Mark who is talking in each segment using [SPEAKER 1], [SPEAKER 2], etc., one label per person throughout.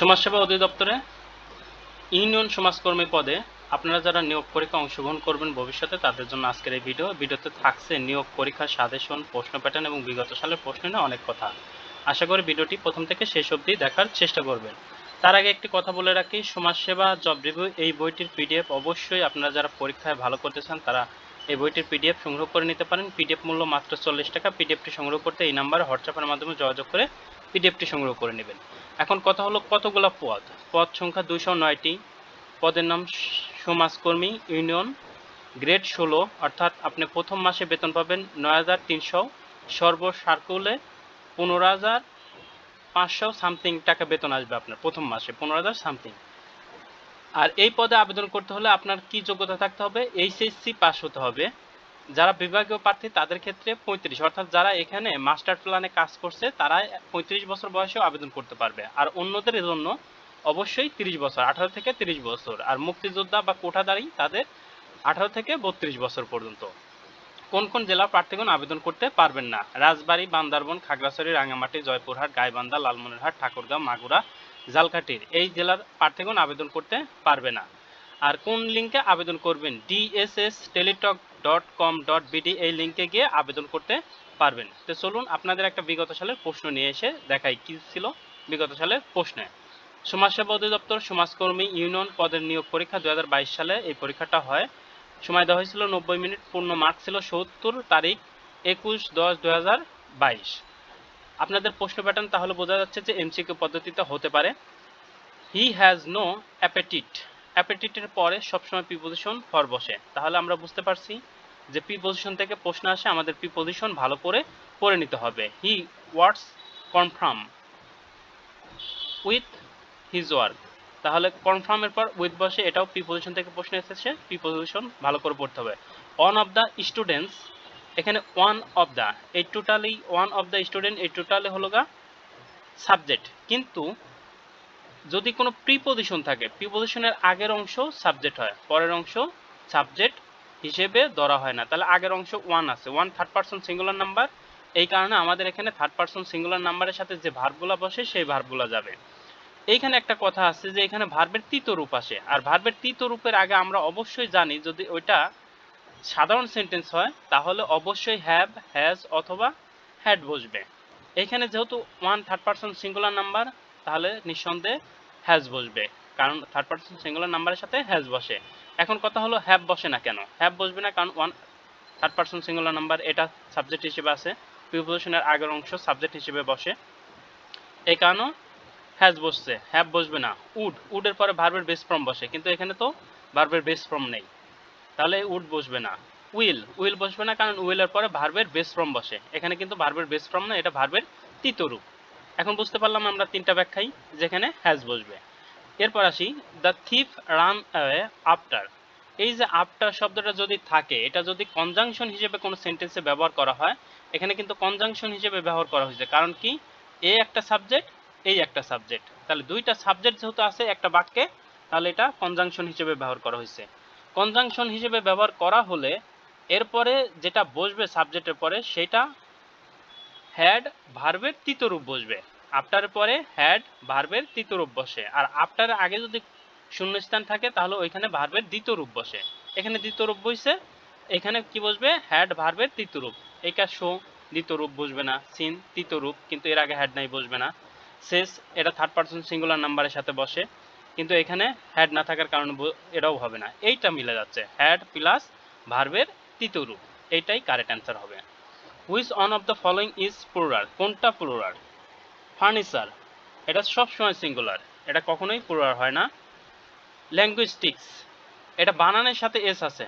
[SPEAKER 1] সমাজসেবা অধিদপ্তরে ইউনিয়ন সমাজকর্মী পদে আপনারা যারা নিয়োগ পরীক্ষা অংশগ্রহণ করবেন ভবিষ্যতে, তাদের জন্য আজকের এই ভিডিও। ভিডিওতে থাকছে নিয়োগ পরীক্ষার সাজেশন, প্রশ্ন প্যাটার্ন এবং বিগত সালের প্রশ্ন নিয়ে অনেক কথা। আশা করি ভিডিওটি প্রথম থেকে শেষ অবধি দেখার চেষ্টা করবেন। তার আগে একটি কথা বলে রাখি, সমাজসেবা জব রিভিউ এই বইটির পিডিএফ অবশ্যই আপনারা যারা পরীক্ষায় ভালো করতে চান, তারা এই বইটির পিডিএফ সংগ্রহ করে নিতে পারেন। পিডিএফ মূল্য মাত্র চল্লিশ টাকা। পিডিএফটি সংগ্রহ করতে এই নাম্বারে হোয়াটসঅ্যাপের মাধ্যমে যোগাযোগ করে পিডিএফটি সংগ্রহ করে নেবেন। এখন কথা হলো কতগুলো পদ? পদ সংখ্যা দুশো নয়টি। পদের নাম সমাজকর্মী ইউনিয়ন, গ্রেড ষোলো, অর্থাৎ আপনি প্রথম মাসে বেতন পাবেন নয় হাজার তিনশো সর্ব সার্কুলে পনেরো হাজার পাঁচশো সামথিং টাকা বেতন আসবে আপনার প্রথম মাসে, পনেরো হাজার সামথিং। আর এই পদে আবেদন করতে হলে আপনার কি যোগ্যতা থাকতে হবে? এইচএসসি পাস হতে হবে। যারা বিভাগীয় প্রার্থী, তাদের ক্ষেত্রে পঁয়ত্রিশ। অর্থাৎ যারা এখানে মাস্টার প্ল্যানে কাজ করছে তারা পঁয়ত্রিশ বছর বয়সেও আবেদন করতে পারবে। আর অন্যদের জন্য অবশ্যই তিরিশ বছর, আঠারো থেকে তিরিশ বছর। আর মুক্তিযোদ্ধা বা কোঠাদারি তাদের আঠারো থেকে বত্রিশ বছর পর্যন্ত। কোন কোন জেলার প্রার্থীগণ আবেদন করতে পারবেন না? রাজবাড়ী, বান্দারবন, খাগড়াছড়ি রাঙামাটি জয়পুরহাট, গাইবান্ধা, লালমনিরহাট, ঠাকুরগাঁও, মাগুরা জালকাঠির এই জেলার প্রার্থীগণ আবেদন করতে পারবে না। আর কোন লিঙ্কে আবেদন করবেন? DSS Teletalk dot com dot BD এই লিঙ্কে গিয়ে আবেদন করতে পারবেন। তো চলুন আপনাদের একটা বিগত সালের প্রশ্ন নিয়ে এসে দেখাই কি ছিল বিগত সালের প্রশ্নে। সমাজসেবা অধিদপ্তর সমাজকর্মী ইউনিয়ন পদের নিয়োগ পরীক্ষা দু হাজার বাইশ সালে এই পরীক্ষাটা হয়। সময় দেওয়া হয়েছিল নব্বই মিনিট, পূর্ণ মার্ক ছিল সত্তর, তারিখ একুশ দশ দু আপনাদের প্রশ্ন প্যাটার্ন তাহলে বোঝা যাচ্ছে যে এমসিকিউ পদ্ধতিতে হতে পারে। হি হ্যাজ নো অ্যাপেটিট অ্যাপেটিটের পরে সবসময় প্রিপোজিশন ফর বসে। তাহলে আমরা বুঝতে পারছি যে প্রিপোজিশন থেকে প্রশ্ন আসে, আমাদের প্রিপোজিশন ভালো করে পড়ে নিতে হবে। He words confirm with his work তাহলে কনফার্মের পর উইথ বসে, এটাও প্রিপোজিশন থেকে প্রশ্ন এসেছে প্রিপোজিশন ভালো করে পড়তে হবে। ওয়ান অফ দ্য স্টুডেন্টস এখানে ওয়ান অফ দ্য এই totally one of the student এই টোটালি হলো গা সাবজেক্ট কিন্তু যদি কোনো প্রিপোজিশন থাকে প্রিপোজিশনের আগের অংশ সাবজেক্ট হয়, পরের অংশ সাবজেক্ট হিসেবে ধরা হয় না। তাহলে আগের অংশ ওয়ান আছে। One third person singular number এই কারণে আমাদের এখানে থার্ড পার্সন সিঙ্গুলার নাম্বারের সাথে যে ভার্বগুলো বসে, সেই ভার্বগুলো যাবে। এইখানে একটা কথা আছে যে এখানে ভার্বের তৃতীয় রূপ আসে। আর ভার্বের তৃতীয় রূপের আগে আমরা অবশ্যই জানি যদি ওইটা সাধারণ সেন্টেন্স হয়, তাহলে অবশ্যই হ্যাভ হ্যাজ অথবা হ্যাড বসবে। এখানে যেহেতু one third person singular number তাহলে নিঃসন্দেহে হ্যাজ বসবে। কারণ থার্ড পার্সন সিঙ্গুলার নাম্বারের সাথে হ্যাজ বসে। এখন কথা হলো হ্যাভ বসে না কেন? হ্যাভ বসবে না কারণ one third person singular number এটা সাবজেক্ট হিসেবে আছে। প্রিপোজিশনের আগের অংশ সাবজেক্ট হিসেবে বসে। এই কারণে হ্যাজ বসছে। হ্যাভ বসবে না। উড উডের পরে ভার্বের বেস ফর্ম বসে। কিন্তু এখানে তো ভার্বের বেস ফর্ম নেই। তাহলে উড বসবে না। উইল উইল বসবে না কারণ উইলের পরে ভার্বের বেস ফর্ম বসে। এখানে কিন্তু ভার্বের বেস ফর্ম না, এটা ভার্বের তৃতীয় রূপ। এখন বুঝতে পারলাম আমরা তিনটা ব্যাখ্যাই যেখানে হ্যাজ বসবে। এরপর আসি the thief run away after এই যে আফটার শব্দটা যদি থাকে, এটা যদি কনজাংশন হিসেবে কোনো সেন্টেন্সে ব্যবহার করা হয়, এখানে কিন্তু কনজাংশন হিসেবে ব্যবহার করা হয়েছে। কারণ কি? এ একটা সাবজেক্ট এই একটা সাবজেক্ট তাহলে দুইটা সাবজেক্ট যেহেতু আছে, একটা বাক্যে, তাহলে এটা কনজাংশন হিসেবে ব্যবহার করা হয়েছে। কনজাংশন হিসেবে ব্যবহার করা হলে, এরপরে যেটা বসবে সাবজেক্টের পরে, সেটা হ্যাড ভার্বের তৃতীয় রূপ বসবে। আফটারের পরে হ্যাড ভার্বের তৃতীয় রূপ বসে। আর আফটারের আগে যদি শূন্যস্থান থাকে, তাহলে ওইখানে ভার্বের দ্বিতীয় রূপ বসে। এখানে দ্বিতীয় রূপ বসছে, এখানে কি বসবে? হ্যাড ভার্বের তৃতীয় রূপ। এইটা শো দ্বিতীয় রূপ বসবে না সিন তৃতীয় রূপ, কিন্তু এর আগে হ্যাড নাই বসবে না। শেষ, এটা থার্ড পার্সন সিঙ্গুলার নাম্বারের সাথে বসে। কিন্তু এখানে হ্যাড না থাকার কারণে এটাও হবে না। এইটা মিলে যাচ্ছে হ্যাড প্লাস ভার্বের তৃতীয় রূপ। এইটাই কারেক্ট অ্যান্সার হবে। Which one of the following is plural কোনটা প্লুরাল ফার্নিচার এটা সবসময় সিঙ্গুলার এটা কখনোই প্লুরাল হয় না। ল্যাঙ্গুইস্টিক্স এটা বানানের সাথে এস আছে।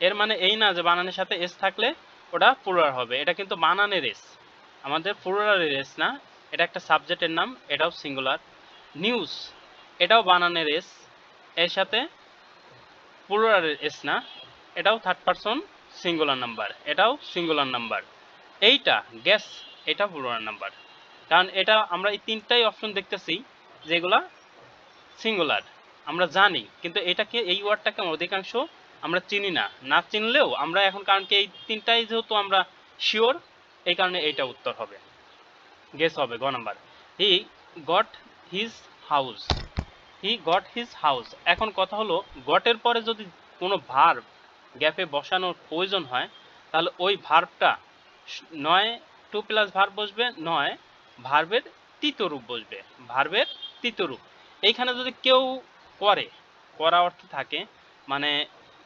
[SPEAKER 1] এর মানে এই না যে বানানের সাথে এস থাকলে ওটা প্লুরাল হবে। এটা কিন্তু বানানের এস আমাদের প্লুরালের এস না। এটা একটা সাবজেক্টের নাম, এটাও সিঙ্গুলার নিউজ এটাও বানানের এস এর সাথে প্লুরালের এস না। এটাও থার্ড পারসন সিঙ্গুলার নাম্বার এটাও সিঙ্গুলার নাম্বার এইটা গ্যাস এটা প্লুরাল নাম্বার কারণ এটা আমরা এই তিনটাই অপশন দেখতেছি, যেগুলা সিঙ্গুলার আমরা জানি, কিন্তু এটাকে, এই ওয়ার্ডটাকে অধিকাংশ আমরা চিনি না। না চিনলেও আমরা এখন, কারণ কি এই তিনটাই যেহেতু আমরা শিওর এই কারণে এইটা উত্তর হবে। গেস হবে, গ number he got his house he got his house এখন কথা হলো গটের পরে যদি কোনো ভার্ব গ্যাপে বসানোর প্রয়োজন হয়, তাহলে ওই ভার্বটা নয় টু প্লাস ভার্ব বসবে, নয় ভার্বের তৃতীয় রূপ বসবে, ভার্বের তৃতীয় রূপ। এইখানে যদি কেউ করে, করা অর্থ থাকে মানে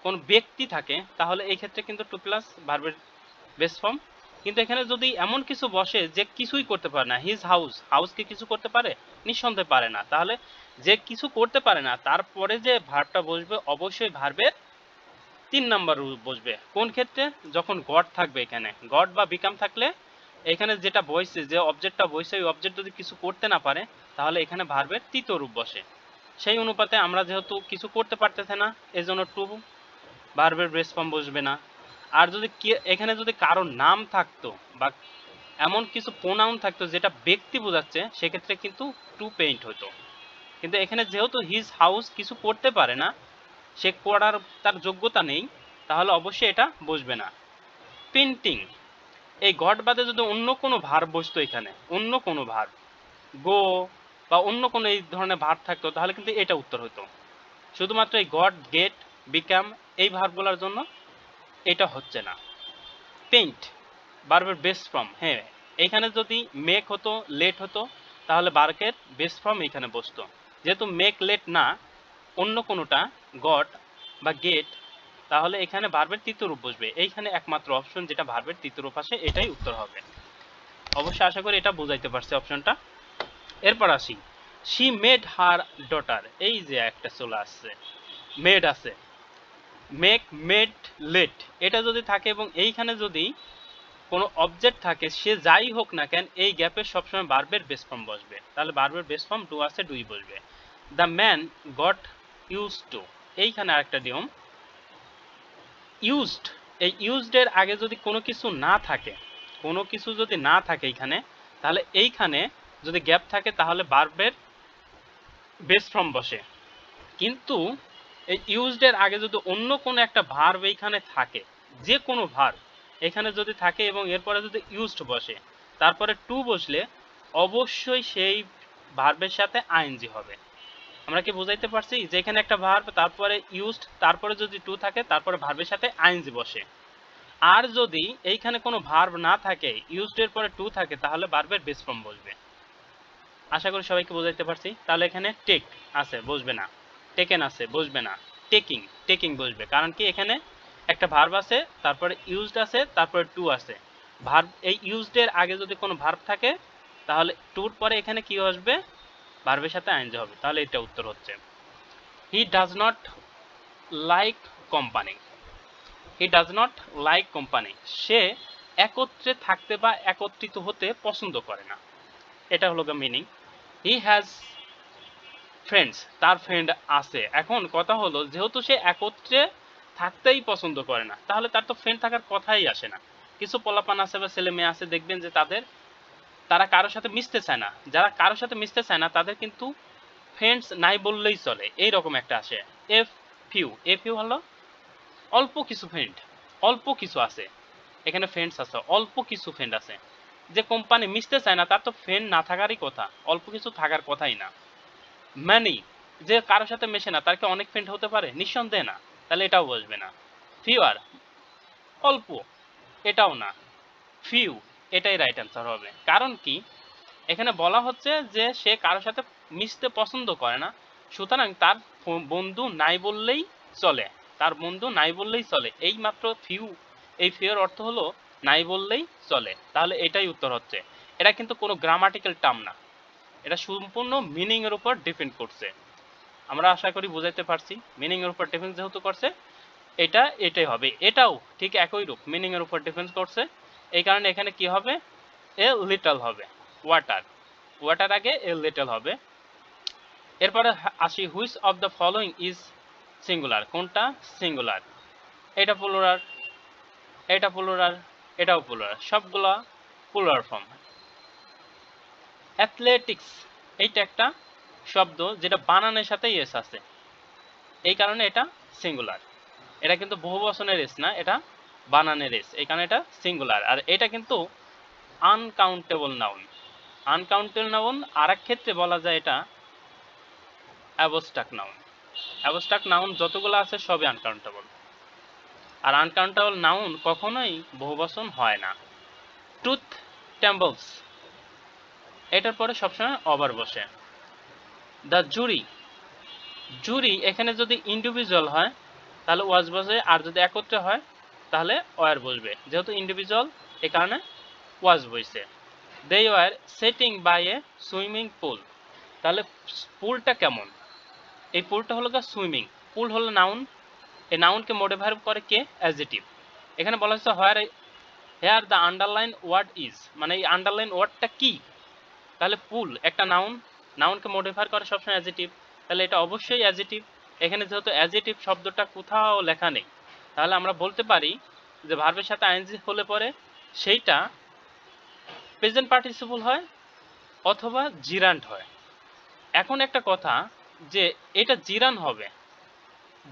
[SPEAKER 1] কোন ব্যক্তি থাকে, তাহলে এই ক্ষেত্রে কিন্তু টু প্লাস ভার্বের বেস ফর্ম কিন্তু এখানে যদি এমন কিছু বসে যে কিছুই করতে পারে না হিজ হাউস হাউসকে কিছু করতে পারে? নিঃসন্দেহে পারে না। তাহলে যে কিছু করতে পারে না, তারপরে যে ভার্বটা বসবে, অবশ্যই ভার্বের তিন নাম্বার রূপ বসবে। কোন ক্ষেত্রে? যখন গড থাকবে এখানে। গড বা বিকাম থাকলে এখানে যেটা বইছে, যে অবজেক্টটা বইছে, ওই অবজেক্ট যদি কিছু করতে না পারে, তাহলে এখানে ভার্বের তৃতীয় রূপ বসে। সেই অনুপাতে আমরা যেহেতু কিছু করতে পারতেছে না এই জন্য টু ভার্বের বেস ফর্ম বসবে না। আর যদি এখানে যদি কারোর নাম থাকতো বা এমন কিছু প্রোনাউন থাকতো যেটা ব্যক্তি বোঝাচ্ছে, সেক্ষেত্রে কিন্তু টু পেইন্ট হতো। কিন্তু এখানে যেহেতু হিজ হাউস কিছু করতে পারে না সে করার তার যোগ্যতা নেই, তাহলে অবশ্যই এটা বসবে না। পেন্টিং এই গড বাদে যদি অন্য কোনো ভার বসতো এখানে, অন্য কোনো ভার, গো বা অন্য কোনো এই ধরনের ভার থাকতো, তাহলে কিন্তু এটা উত্তর হতো। শুধুমাত্র এই গড গেট বিকাম এই ভার্বগুলোর জন্য এটা হচ্ছে না। পেইন্ট বার্বের বেস্ট ফর্ম হ্যাঁ এইখানে যদি মেক হতো লেট হতো, তাহলে বার্কের বেস্ট ফর্ম এখানে বসতো। যেহেতু মেক লেট না অন্য কোনোটা গড বা গেট, তাহলে এখানে ভার্বের তৃতীয় রূপ বসবে। এইখানে একমাত্র অপশন যেটা ভার্বের তৃতীয় রূপ আসে, এটাই উত্তর হবে। অবশ্যই আশা করি এটা বোঝাইতে পারছে অপশনটা। এরপর আসি। শি মেড হার ডটার এই যে একটা চলে আসছে। মেড আছে। মেক মেড লেট এটা যদি থাকে এবং এইখানে যদি কোনো অবজেক্ট থাকে, সে যাই হোক না কেন, এই গ্যাপে সবসময় বার্বের বেস ফর্ম বসবে। তাহলে বার্বের বেস ফর্ম ডু আছে ডুই বসবে। The man got use to এইখানে আরেকটা নিয়ম। ইউজড এই ইউজড এর আগে যদি কোনো কিছু না থাকে, কোনো কিছু যদি না থাকে এইখানে, তাহলে এইখানে যদি গ্যাপ থাকে, তাহলে বার্বের বেস ফর্ম বসে। কিন্তু এই ইউজড এর আগে যদি অন্য কোনো একটা ভার্ব এইখানে থাকে, যে কোনো ভার্ব এখানে যদি থাকে এবং এরপরে যদি ইউজড বসে, তারপরে টু বসলে অবশ্যই সেই ভার্বের সাথে আইএনজি হবে। আমরা কি বুঝাইতে পারছি? যে এখানে একটা ভার্ব তারপরে ইউজড তারপরে যদি টু থাকে, তারপরে ভার্বের সাথে আইএনজি বসে। আর যদি এইখানে কোনো ভার্ব না থাকে ইউজড এর পরে টু থাকে, তাহলে ভার্বের বেস ফর্ম বসবে। আশা করি সবাইকে বুঝাইতে পারছি। তাহলে এখানে টেক আছে, বসবে না। টেকেন আছে, বসবে না। টেকিং টেকিং বসবে। কারণ কি এখানে একটা ভার্ব আছে, তারপরে ইউজড আছে, তারপরে টু আছে। ভার্ব এই ইউজড এর আগে যদি কোনো ভার্ব থাকে, তাহলে টুর পরে এখানে কি আসবে? ভার্বের সাথে আইনজি হবে, তাহলে এটা উত্তর হচ্ছে he does not like company he does not like company সে একত্রে থাকতে বা একত্রিত হতে পছন্দ করে না, এটা হলো মিনিং হি হ্যাজ ফ্রেন্ডস তার ফ্রেন্ড আছে, এখন কথা হলো যেহেতু সে একত্রে থাকতেই পছন্দ করে না, তাহলে তার তো ফ্রেন্ড থাকার কথাই আসে না, কিছু পোলাপান আছে বা ছেলে মেয়ে আছে, দেখবেন যে তাদের তারা কারোর সাথে মিশতে চায় না। যারা কারোর সাথে মিশতে চায় না, তাদের কিন্তু ফ্রেন্ডস নাই বললেই চলে। এই রকম একটা আসে। এফ ফিউ এ ফিউ হলো অল্প কিছু ফ্রেন্ড অল্প কিছু আছে। এখানে ফ্রেন্ডস আছে। অল্প কিছু ফ্রেন্ড আছে। যে কোম্পানি মিশতে চায় না, তার তো ফ্রেন্ড না থাকারই কথা। অল্প কিছু থাকার কথাই না। ম্যানি যে কারোর সাথে মেশে না, তার কি অনেক ফ্রেন্ড হতে পারে? নিঃসন্দেহে না। তাহলে এটাও বসবে না। ফিওয়ার অল্প। এটাও না। ফিউ এটাই রাইট অ্যান্সার হবে। কারণ কি? এখানে বলা হচ্ছে যে সে কারোর সাথে মিশতে পছন্দ করে না। সুতরাং তার বন্ধু নাই বললেই চলে। তার বন্ধু নাই বললেই চলে। এই মাত্র ফিউ এই ফিউর অর্থ হলো নাই বললেই চলে। তাহলে এটাই উত্তর হচ্ছে। এটা কিন্তু কোনো গ্রামাটিক্যাল টার্ম না। এটা সম্পূর্ণ মিনিং এর উপর ডিপেন্ড করছে। আমরা আশা করি বুঝাইতে পারছি। মিনিং এর উপর ডিপেন্ড যেহেতু করছে, এটা এটাই হবে। এটাও ঠিক একই রূপ। মিনিং এর উপর ডিপেন্ড করছে। এই কারণে এখানে কি হবে? এ লিটল হবে। ওয়াটার ওয়াটার আগে এ লিটল হবে। এরপরে আসি which of the following is singular কোনটা? সিঙ্গুলার এটা প্লুরাল এটা প্লুরাল এটাও প্লুরাল সবগুলা প্লুরাল ফর্ম অ্যাথলেটিক্স এইটা একটা শব্দ যেটা বানানের সাথে এস আছে। এই কারণে এটা সিঙ্গুলার এটা কিন্তু বহু বচনের এস না, এটা বানানের এস কারণে এটা সিঙ্গুলার আর এটা কিন্তু আনকাউন্টেবল নাউন আনকাউন্টেবল নাউন আর এক ক্ষেত্রে বলা যায় এটা অ্যাবস্ট্রাক্ট নাউন অ্যাবস্ট্রাক্ট নাউন যতগুলো আছে সবই আনকাউন্টেবল আর আনকাউন্টেবল নাউন কখনোই বহুবচন হয় না। টুথ টেম্বলস এটার পরে সবসময় ওভার বসে। দ্য জুরি জুরি এখানে যদি ইন্ডিভিজুয়াল হয়, তাহলে ওয়াজ বসে। আর যদি একত্রে হয় তাহলে ওয়ার বসবে। যেহেতু ইন্ডিভিজুয়াল এ কারণে ওয়াজ বসছে they were sitting by a swimming pool তাহলে পুলটা কেমন? এই পুলটা হলো সুইমিং পুল হলো নাউন এই নাউনকে মোডিফাই করে কে? অ্যাজিটিভ এখানে বলা হচ্ছে where here the underline word is মানে এই আন্ডারলাইন ওয়ার্ডটা কি? তাহলে পুল একটা নাউন নাউনকে মডিফাই করে সবসময় অ্যাজিটিভ তাহলে এটা অবশ্যই অ্যাজিটিভ এখানে যেহেতু অ্যাজিটিভ শব্দটা কোথাও লেখা নেই। তাহলে আমরা বলতে পারি যে ভার্বের সাথে আইএনজি হলে পরে সেইটা প্রেজেন্ট পার্টিসিপল হয় অথবা জিরান্ট হয়। এখন একটা কথা যে এটা জিরান হবে,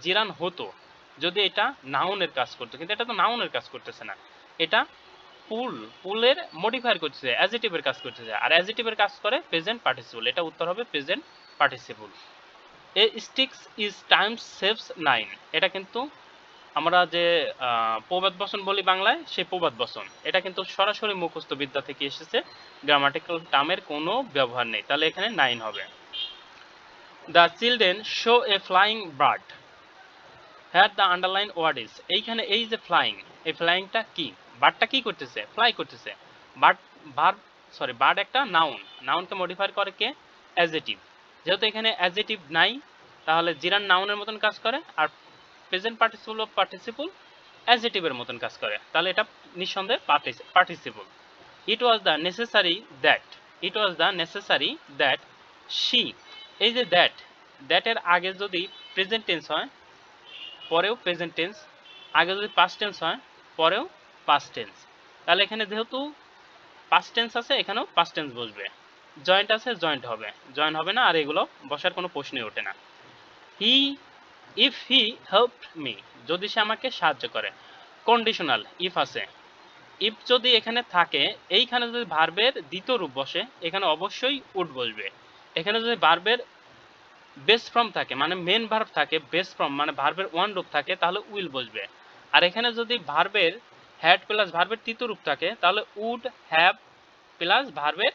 [SPEAKER 1] জিরান হতো যদি এটা নাউনের কাজ করতো, কিন্তু এটা তো নাউনের কাজ করতেছে না। এটা পুল, পুলের মডিফায়ার করতেছে অ্যাজিটিভের কাজ করতেছে, আর অ্যাজিটিভের কাজ করে প্রেজেন্ট পার্টিসিপল। এটা উত্তর হবে present participle. A stitch is time saves nine. এটা কিন্তু আমরা যে প্রবাদ বচন বলি বাংলায়, সেই প্রবাদ বচন। এটা কিন্তু সরাসরি মুখস্থ বিদ্যা থেকে এসেছে। গ্রামাটিক্যাল টার্মের কোনো ব্যবহার নেই। তাহলে এখানে নাইন হবে। The children show a flying bird here the underline word is এইখানে এই যে ফ্লাইং এই ফ্লাইংটা কি? বার্ডটা কি করতেছে? ফ্লাই করতেছে। বার্ড ভার্ব সরি বার্ড একটা নাউন নাউনকে মডিফাই করে কে? অ্যাজেটিভ যেহেতু এখানে অ্যাজেটিভ নাই, তাহলে জিরান নাউনের মতন কাজ করে। আর প্রেজেন্ট পার্টিসিপল অফ পার্টিসিপল অ্যাজেটিভের মতন কাজ করে। তাহলে এটা নিঃসন্দেহে participle it was the necessary that it was the necessary that she এই যে দ্যাট দ্যাটের আগে যদি প্রেজেন্ট টেন্স হয়, পরেও প্রেজেন্ট টেন্স আগে যদি পাস্ট টেন্স হয়, পরেও পাস্ট টেন্স তাহলে এখানে যেহেতু পাস্ট টেন্স আছে, এখানেও পাস্ট টেন্স বসবে। জয়েন্ট আছে জয়েন্ট হবে। জয়েন্ট হবে না, আর এগুলো বসার কোনো প্রশ্নই ওঠে না। He if he help me যদি সে আমাকে সাহায্য করে। কন্ডিশনাল ইফ আছে। ইফ যদি এখানে থাকে, এইখানে যদি ভার্বের দ্বিতীয় রূপ বসে, এখানে অবশ্যই উড বসবে। এখানে যদি ভার্বের বেস ফর্ম থাকে মানে মেন ভার্ব থাকে বেস ফর্ম মানে ভার্বের ওয়ান রূপ থাকে, তাহলে উইল বসবে। আর এখানে যদি ভার্বের হ্যাড প্লাস ভার্বের তৃতীয় রূপ থাকে, তাহলে উড হ্যাভ প্লাস ভার্বের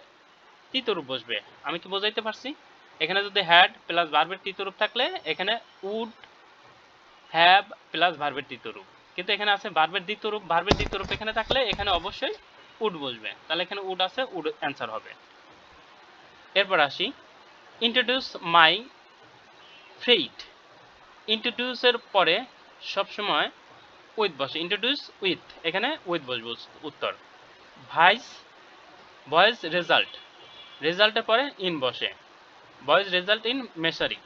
[SPEAKER 1] তৃতীয় রূপ বসবে। আমি কি বোঝাইতে পারছি? এখানে যদি হ্যাড প্লাস ভার্বের তৃতীয় রূপ থাকলে, এখানে উড হ্যাভ প্লাস ভার্বের দ্বিতীয় রূপ। কিন্তু এখানে আছে ভার্বের দ্বিতীয় রূপ, ভার্বের দ্বিতীয় রূপ এখানে থাকলে এখানে অবশ্যই উড বসবে। তাহলে এখানে উড আছে, উড অ্যান্সার হবে। এরপর আসি। ইন্ট্রোডিউস মাই ফেইট ইন্ট্রোডিউসের পরে সবসময় উইথ বসে। ইন্ট্রোডিউস উইথ এখানে উইথ বসবে উত্তর। ভাইস ভয়েস রেজাল্ট রেজাল্টের পরে ইন বসে। ভয়েস রেজাল্ট ইন মেসারি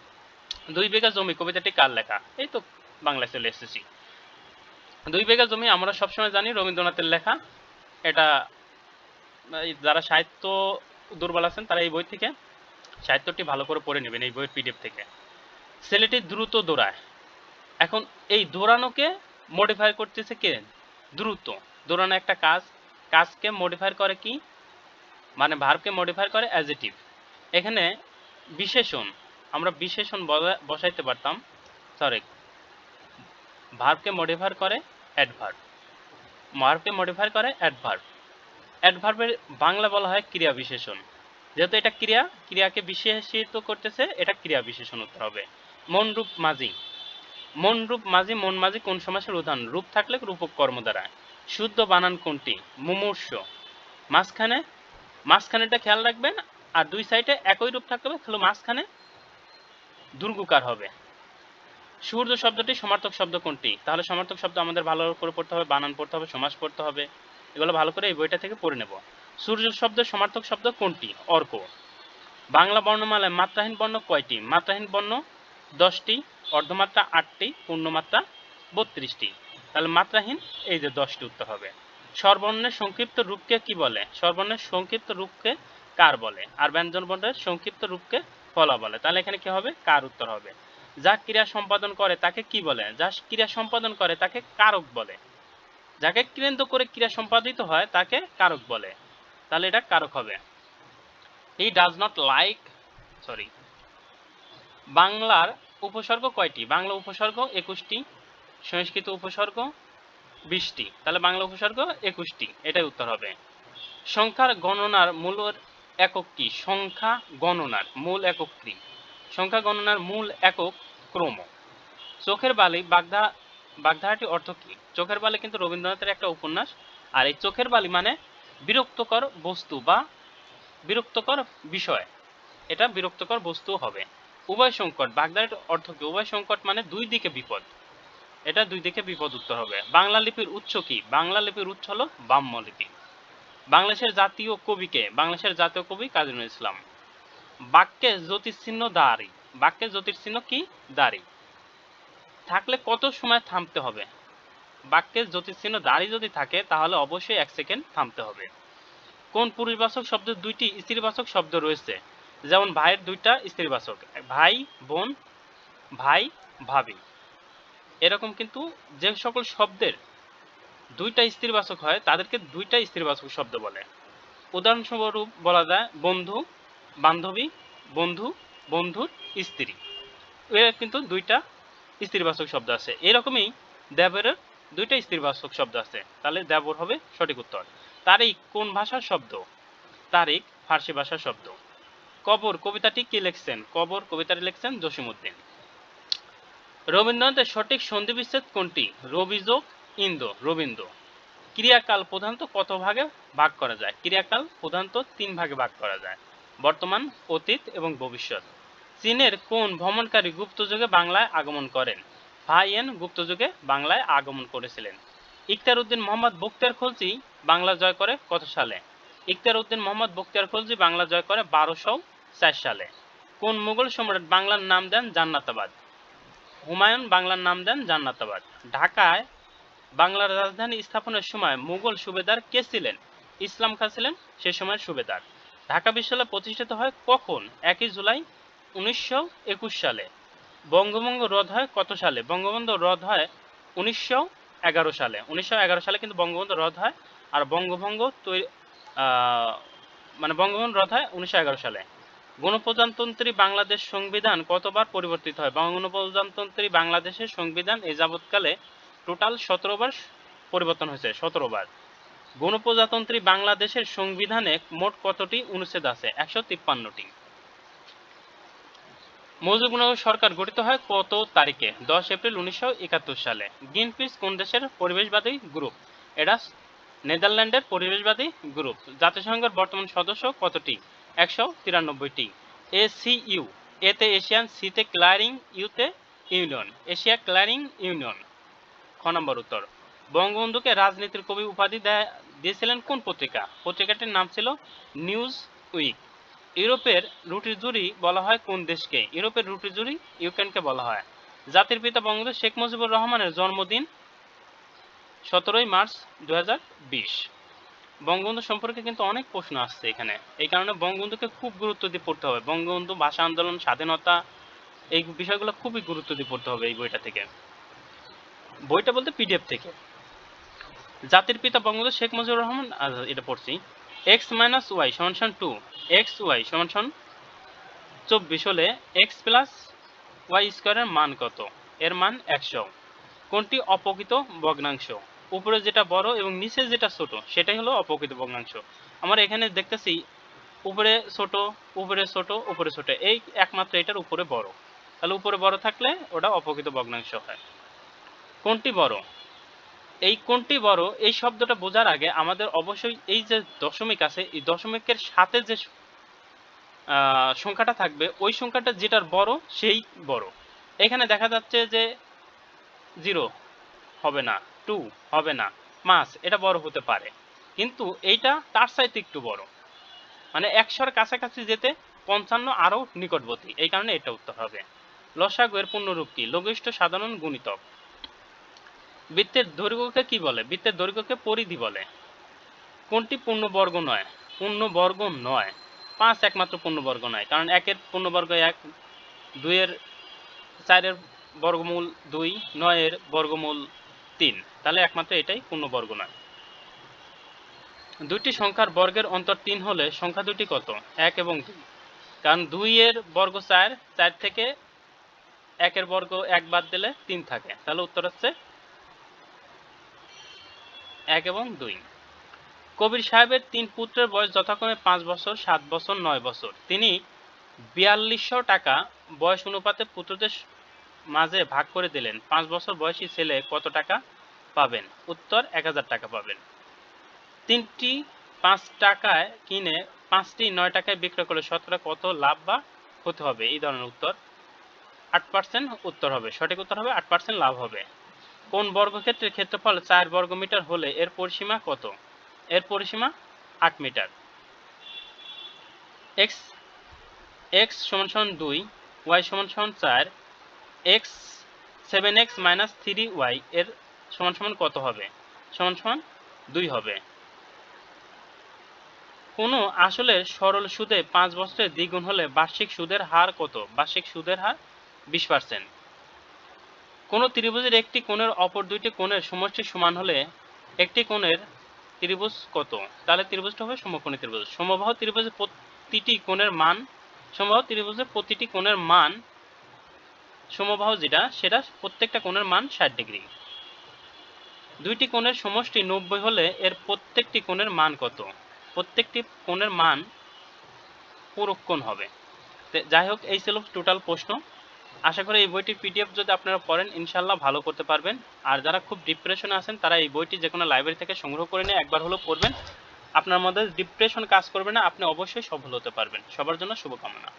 [SPEAKER 1] দুই বিঘা জমি, কবিতাটি কার লেখা? এই তো বাংলায় চলে এসেছি। দুই বিঘা জমি আমরা সবসময় জানি রবীন্দ্রনাথের লেখা। এটা যারা সাহিত্য দুর্বল আছেন তারা এই বই থেকে সাহিত্যটি ভালো করে পড়ে নেবেন, এই বইয়ের পিডিএফ থেকে। ছেলেটি দ্রুত দৌড়ায়। এখন এই দৌড়ানোকে মডিফাই করতেছে কে? দ্রুত। দৌড়ানো একটা কাজ। কাজকে মডিফাই করে কি? মানে ভার্বকে মডিফাই করে অ্যাজিটিভ এখানে বিশেষণ, আমরা বিশেষণ বসা- বসাইতে পারতাম। সরি ভার্বকে মডিফাই করে অ্যাডভার্ব ভার্বকে মডিফাই করে অ্যাডভার্ব অ্যাডভার্বের বাংলা বলা হয় ক্রিয়া বিশেষণ যেহেতু এটা ক্রিয়া, ক্রিয়াকে বিশেষিত করতেছে, এটা ক্রিয়া বিশেষণ উত্তর হবে। মনরূপ মাঝি। মনরূপ মাঝি, মন মাঝি কোন সমাসের উদাহরণ? রূপ থাকলে রূপক কর্ম দ্বারা। শুদ্ধ বানান কোনটি? মুমূর্ষ। মাঝখানে মাঝখানেটা খেয়াল রাখবেন, আর দুই সাইডে একই রূপ থাকতে হবে তাহলে মাঝখানে দুর্গুকার হবে। সূর্য শব্দটি সমার্থক শব্দ কোনটি? তাহলে সমার্থক শব্দ আমাদের ভালো করে পড়তে হবে, বানান পড়তে হবে, সমাস পড়তে হবে। এগুলো ভালো করে এই বইটা থেকে পড়ে নেব। সূর্য শব্দের সমার্থক শব্দ কোনটি? অর্ক। বাংলা বর্ণমালায় মাত্রাহীন বর্ণ কয়টি? মাত্রাহীন বর্ণ দশটি, অর্ধমাত্রা আটটি, পূর্ণমাত্রা বত্রিশটি। তাহলে মাত্রাহীন, এই যে দশটি উত্তর হবে। স্বরবর্ণের সংক্ষিপ্ত রূপকে কি বলে? স্বরবর্ণের সংক্ষিপ্ত রূপকে কার বলে? আর ব্যঞ্জন বর্ণের সংক্ষিপ্ত রূপকে ফলা বলে। তাহলে এখানে কি হবে? কার উত্তর হবে? যা ক্রিয়া সম্পাদন করে তাকে কি বলে? যা ক্রিয়া সম্পাদন করে তাকে কারক বলে। যাকে কেন্দ্র করে ক্রিয়া সম্পাদিত হয় তাকে কারক বলে। তাহলে এটা কারক হবে। He does not like sorry বাংলার উপসর্গ কয়টি? বাংলা উপসর্গ একুশটি, সংস্কৃত উপসর্গ বিশটি। তাহলে বাংলা উপসর্গ একুশটি। এটাই উত্তর হবে। সংখ্যার গণনার মূল একক কি? সংখ্যা গণনার মূল একক কি? সংখ্যা গণনার মূল একক ক্রম। চোখের বালি, বাগদা বাগধারাটি অর্থ কি? চোখের বালি কিন্তু রবীন্দ্রনাথের একটা উপন্যাস। আর এই চোখের বালি মানে বিরক্তকর বস্তু বা বিরক্তকর বিষয়। এটা বিরক্তকর বস্তু হবে। উভয় সংকট বাগদার অর্থ কি? উভয় সংকট মানে দুই দিকে বিপদ। এটা দুই দিকে বিপদ উত্তর হবে। বাংলা লিপির উৎস কি? বাংলা লিপির উৎস হলো ব্রাহ্ম লিপি বাংলাদেশের জাতীয় কবিকে, বাংলাদেশের জাতীয় কবি কাজী ইসলাম। বাক্যে জ্যোতিষচিহ্ন দাঁড়ি। বাক্যে জ্যোতিষচিহ্ন কি? দাঁড়ি। থাকলে কত সময় থামতে হবে? বাক্যে জ্যোতিষচিহ্ন দাঁড়ি যদি থাকে, তাহলে অবশ্যই এক সেকেন্ড থামতে হবে। কোন পুরুষবাচক শব্দের দুইটি স্ত্রীবাচক শব্দ রয়েছে? যেমন ভাইয়ের দুইটা স্ত্রীবাচক ভাই, বোন, ভাই, ভাবি। এরকম কিন্তু যে সকল শব্দের দুইটা স্ত্রীবাচক হয়, তাদেরকে দুইটা স্ত্রীবাচক শব্দ বলে। উদাহরণস্বরূপ বলা যায় বন্ধু বান্ধবী, বন্ধু, বন্ধুর স্ত্রী। এর কিন্তু দুইটা স্ত্রীবাচক শব্দ আছে। এরকমই দেবের দুইটা স্ত্রীবাচক শব্দ আছে। তাহলে দেবর হবে সঠিক উত্তর। তারিখ কোন ভাষার শব্দ? তারিখ ফার্সি ভাষার শব্দ। কবর, কবিতাটি কে লিখছেন? কবর, কবিতাটি লিখছেন জসিমউদ্দিন। রবীন্দ্রনাথের সঠিক সন্ধিবিচ্ছেদ কোনটি? রবিযোগ, ইন্দ্র, রবীন্দ্র। ক্রিয়াকাল প্রধানত কত ভাগে ভাগ করা যায়? ক্রিয়াকাল প্রধানত তিন ভাগে ভাগ করা যায়। বর্তমান, অতীত এবং ভবিষ্যৎ। চীনের কোন ভ্রমণকারী গুপ্তযুগে বাংলায় আগমন করেন? ভাইয়েন গুপ্তযুগে বাংলায় আগমন করেছিলেন। ইখতার উদ্দিন মোহাম্মদ বক্তিয়ার খলজি বাংলা জয় করে কত সালে? ইখতার উদ্দিন মোহাম্মদ বক্তিয়ার খলজি বাংলা জয় করে বারোশো চার সালে। কোন মুঘল সম্রাট বাংলার নাম দেন জান্নাতাবাদ? হুমায়ুন বাংলার নাম দেন জান্নাতাবাদ। ঢাকায় বাংলার রাজধানী স্থাপনের সময় মুঘল সুবেদার কে ছিলেন? ইসলাম খাঁ ছিলেন, সে সময়ের সুবেদার। ঢাকা বিশ্ববিদ্যালয় প্রতিষ্ঠিত হয় কখন? একই জুলাই উনিশশো একুশ সালে। বঙ্গভঙ্গ রদ হয় কত সালে? বঙ্গবন্ধু রদ হয় উনিশশো এগারো সালে। উনিশশো এগারো সালে কিন্তু বঙ্গবন্ধু রদ হয় আর বঙ্গভঙ্গ তৈরি মানে বঙ্গবন্ধু রদ হয় উনিশশো এগারো সালে। গণপ্রজাতন্ত্রী বাংলাদেশ সংবিধান কতবার পরিবর্তিত হয়? গণপ্রজাতন্ত্রী বাংলাদেশের সংবিধান এ যাবৎকালে টোটাল সতেরো বার পরিবর্তন হয়েছে, সতেরো বার। গণপ্রজাতন্ত্রী বাংলাদেশের সংবিধানে মোট কতটি অনুচ্ছেদ আছে? একশো তিপ্পান্নটি। মুজিবনগর সরকার গঠিত হয় কত তারিখে? দশ এপ্রিল উনিশশো একাত্তর সালে। গ্রিনপিস কোন দেশের পরিবেশবাদী গ্রুপ? এটা নেদারল্যান্ডের পরিবেশবাদী গ্রুপ। জাতিসংঘের বর্তমান সদস্য কতটি? একশো তিরানব্বইটি। এসিইউ এতে এশিয়ান সিতে ক্লারিং ইউতে ইউনিয়ন। Asia clearing union. খ নম্বর উত্তর। বঙ্গবন্ধুকে রাজনীতির কবি উপাধি দেয়- দিয়েছিলেন কোন পত্রিকা? পত্রিকাটির নাম ছিল নিউজ উইক। ইউরোপের রুটির জুরি বলা হয় কোন দেশকে? ইউরোপের রুটির জুরি ইউক্রেনকে বলা হয়। জাতির পিতা বঙ্গবন্ধু শেখ মুজিবুর রহমানের জন্মদিন সতেরোই মার্চ দু বঙ্গবন্ধু সম্পর্কে কিন্তু অনেক প্রশ্ন আসছে এখানে। এই কারণে বঙ্গবন্ধুকে খুব গুরুত্ব দিয়ে পড়তে হবে। বঙ্গবন্ধু ভাষা আন্দোলন, স্বাধীনতা, এই বিষয়গুলো খুবই গুরুত্ব দিয়ে পড়তে হবে এই বইটা থেকে। বইটা বলতে পিডিএফ থেকে। জাতির পিতা বঙ্গবন্ধু শেখ মুজিবুর রহমান এটা পড়ছি। এক্স মাইনাস ওয়াই সমান সমান টু এক্স ওয়াই সমান সমান চব্বিশ হলে এক্স প্লাস ওয়াই স্কোয়ারের মান কত? এর মান একশো। কোনটি অপকৃত ভগ্নাংশ? উপরে যেটা বড় এবং নিচে যেটা ছোট, সেটাই হলো অপকৃত ভগ্নাংশ। আমরা এখানে দেখতেছি উপরে ছোট উপরে ছোট উপরে ছোট। এই একমাত্র এটার উপরে বড়। তাহলে উপরে বড় থাকলে ওটা অপকৃত ভগ্নাংশ হয়। কোনটি বড়? এই কোনটি বড়, এই শব্দটা বোঝার আগে আমাদের অবশ্যই এই যে দশমিক আছে, এই দশমিকের সাথে যে সংখ্যাটা থাকবে, ওই সংখ্যাটা যেটার বড়, সেই বড়। এখানে দেখা যাচ্ছে যে জিরো হবে না, টু হবে না, মাস, এটা বড় হতে পারে। কিন্তু এইটা তার চাইতে একটু বড়। মানে একশোর কাছাকাছি যেতে পঞ্চান্ন আরও নিকটবর্তী, এই কারণে এটা উত্তর হবে। লসাগু এর পূর্ণরূপ কি? লঘিষ্ঠ সাধারণ গুণিতক। বৃত্তের দৈর্ঘ্যকে কি বলে? বৃত্তের দৈর্ঘ্যকে পরিধি বলে। কোনটি পূর্ণবর্গ নয়? পূর্ণবর্গ নয়। পাঁচ একমাত্র পূর্ণবর্গ নয়। কারণ একের পূর্ণবর্গ এক, দুইয়ের, চারের বর্গমূল দুই, নয়ের বর্গমূল তিন। তাহলে একমাত্র এটাই পূর্ণবর্গ নয়। দুইটি সংখ্যার বর্গের অন্তর তিন হলে সংখ্যা দুটি কত? এক এবং দুই। কারণ দুইয়ের বর্গ চার চার থেকে একের বর্গ এক বাদ দিলে তিন থাকে। তাহলে উত্তর হচ্ছে এক এবং দুই। কবির সাহেবের তিন পুত্রের বয়স যথাক্রমে পাঁচ বছর, সাত বছর, নয় বছর। তিনি বিয়াল্লিশশো টাকা বয়স অনুপাতে পুত্রদের মাঝে ভাগ করে দিলেন। পাঁচ বছর বয়সী ছেলে কত টাকা পাবেন? উত্তর, এক হাজার টাকা পাবেন। তিনটি পাঁচ টাকায় কিনে পাঁচটি নয় টাকায় বিক্রয় করলে শতকরা কত লাভ বা হতে হবে? এই ধরনের উত্তর আট পার্সেন্ট উত্তর হবে। সঠিক উত্তর হবে, আট পার্সেন্ট লাভ হবে। কোন বর্গক্ষেত্রের ক্ষেত্রফল চার বর্গমিটার হলে এর পরিসীমা কত? এর পরিসীমা আট মিটার। এক্স এক্স সমান সমান দুই, ওয়াই সমান সমান চার, X seven X minus three Y এর সমান সমান কত হবে? সমান সমান দুই হবে। কোনো আসলে সরল সুদে পাঁচ বছরের দ্বিগুণ হলে বার্ষিক সুদের হার কত? বার্ষিক সুদের হার বিশ পার্সেন্ট। কোনো ত্রিভুজের একটি কোণের অপর দুইটি কোণের সমষ্টি সমান হলে একটি কোণের ত্রিভুজ কত? তাহলে ত্রিভুজটা হবে সমকোণী ত্রিভুজ। সমবাহু ত্রিভুজের প্রতিটি কোণের মান সমবাহু ত্রিভুজের প্রতিটি কোণের মান সমবাহু যেটা, সেটা প্রত্যেকটা কোণের মান ষাট ডিগ্রি। দুইটি কোণের সমষ্টি নব্বই হলে এর প্রত্যেকটি কোণের মান কত? প্রত্যেকটি কোণের মান পুরো কোণ হবে। যাই হোক, এই ছিল টোটাল প্রশ্ন। আশা করি এই বইটি পিডিএফ যদি আপনারা পড়েন ইনশাল্লাহ ভালো করতে পারবেন। আর যারা খুব ডিপ্রেশনে আছেন, তারা এই বইটি যে কোনো লাইব্রেরি থেকে সংগ্রহ করে নিয়ে একবার হলেও পড়বেন। আপনার মধ্যে ডিপ্রেশন কাজ করবে না, আপনি অবশ্যই সফল হতে পারবেন। সবার জন্য শুভকামনা।